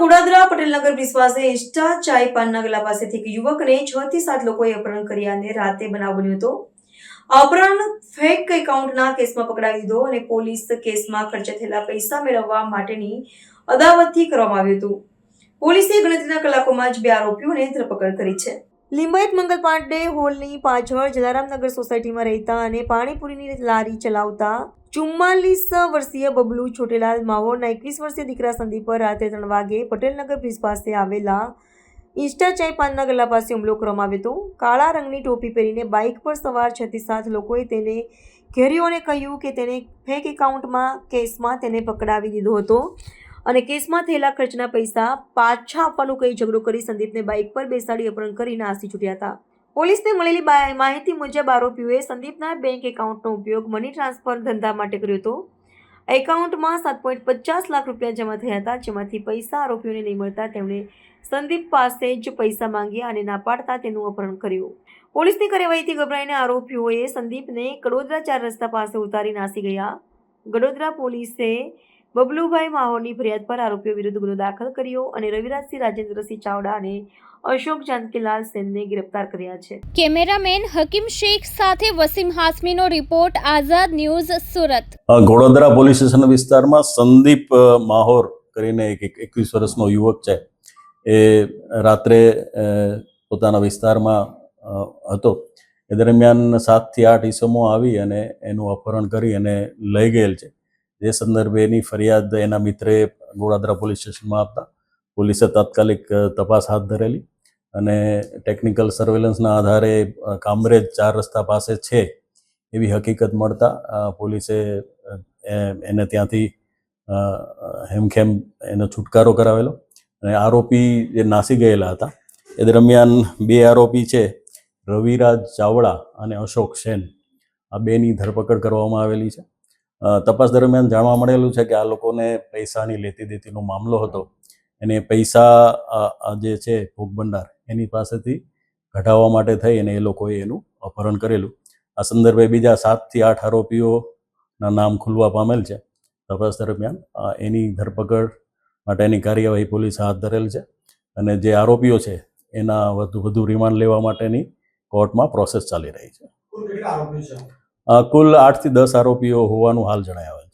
ગોડાદરા, પટેલનગર વિશ્વાસે ઇસ્ટા ચાય પાનના ગલા પાસેથી એક યુવકને છ થી સાત લોકોએ અપહરણ કર્યા અને રાતે બનાવ બન્યો હતો. અપહરણ ફેક એકાઉન્ટના કેસમાં પકડાવી દીધો અને પોલીસ કેસમાં ખર્ચ થયેલા પૈસા મેળવવા માટેની અદાવતથી કરવામાં આવ્યું હતું. પોલીસે ગણતરીના કલાકોમાં જ બે આરોપીઓને ધરપકડ કરી છે. લિંબાયત મંગલ પાંડે હોલની પાછળ જલારામનગર સોસાયટીમાં રહેતા અને પાણીપુરીની લારી ચલાવતા ચુમ્માલીસ વર્ષીય બબલુ છોટેલાલ માવોના એકવીસ વર્ષીય દીકરા સંદીપ પર રાત્રે ત્રણ વાગે પટેલનગર બ્રિજ પાસે આવેલા ઇન્સ્ટા ચાય પાનના ગલ્લા પાસે હુમલો કરવામાં આવ્યો હતો. કાળા રંગની ટોપી પહેરીને બાઇક પર સવાર છ થી સાત લોકોએ તેને ઘેર્યો અને કહ્યું કે તેને ફેક એકાઉન્ટમાં કેસમાં તેને પકડાવી દીધો હતો. અને કેસમાં થયેલા ખર્ચના પૈસા પાછા આપવાનું કહી ઝઘડો કરી સંદીપને બાઇક પર બેસાડી અપહરણ કરી નાસી છૂટ્યા હતા. પોલીસને મળેલી માહિતી મુજબ આરોપીઓએ સંદીપના બેંક એકાઉન્ટનો ઉપયોગ મની ટ્રાન્સફર ધંધા માટે કર્યો હતો. એકાઉન્ટમાં સાત પોઈન્ટ પચાસ લાખ રૂપિયા જમા થયા હતા, જેમાંથી પૈસા આરોપીઓને નહીં મળતા તેમણે સંદીપ પાસે જ પૈસા માંગ્યા અને ના પાડતા તેનું અપહરણ કર્યું. પોલીસની કાર્યવાહીથી ગભરાઈને આરોપીઓએ સંદીપને કડોદરા ચાર રસ્તા પાસે ઉતારી નાસી ગયા. ગડોદરા પોલીસે બબલુભાઈ માહોરની ફરિયાદ પર આરોપીઓ વિરુદ્ધ ગુનો દાખલ કર્યો અને રવિરાજસિંહ રાજેન્દ્રસિંહ ચાવડા અને અશોક જાનકીલાલ સેનને ગિરફ્તાર કર્યા છે. કેમેરામેન હકીમ શેખ સાથે Wasim હાસમીનો report Azad news Surat. Ghododara police station વિસ્તારમાં સંદીપ માહોર કરીને એક એક- એકવીસ વર્ષનો યુવક છે. એ રાત્રે પોતાના વિસ્તારમાં હતો. એ દરમિયાન સાતથી આઠ ઈસમો આવી અને એનું અપહરણ કરી અને લઈ ગયેલ છે. જે સંદર્ભે એની ફરિયાદ એના મિત્રે ગોળાદરા પોલીસ સ્ટેશનમાં આપતા. પોલીસે તાત્કાલિક તપાસ હાથ ધરેલી અને ટેકનિકલ સર્વેલન્સના આધારે કામરેજ ચાર રસ્તા પાસે છે એવી હકીકત મળતા પોલીસે એને ત્યાંથી હેમખેમ એનો છુટકારો કરાવેલો અને આરોપી જે નાસી ગયેલા હતા એ દરમિયાન બે આરોપી છે, રવિરાજ ચાવડા અને અશોક સેન. આ બેની ધરપકડ કરવામાં આવેલી છે. તપાસ દરમિયાન જાણવા મળેલું છે કે આ લોકોને પૈસાની લેતી દેતીનો મામલો હતો. અને પૈસા જે છે ભોગ ભંડાર, એની પાસેથી ઘટાવવા માટે થઈ અને એ લોકોએ એનું અપહરણ કરેલું. આ સંદર્ભે બીજા સાતથી આઠ આરોપીઓના નામ ખુલવા પામેલ છે. તપાસ દરમિયાન એની ધરપકડ માટેની કાર્યવાહી પોલીસ હાથ ધરેલ છે અને જે આરોપીઓ છે એના વધુ વધુ રિમાન્ડ લેવા માટેની કોર્ટમાં પ્રોસેસ ચાલી રહી છે? કુલ આઠથી દસ આરોપીઓ હોવાનું હાલ જણાવ્યા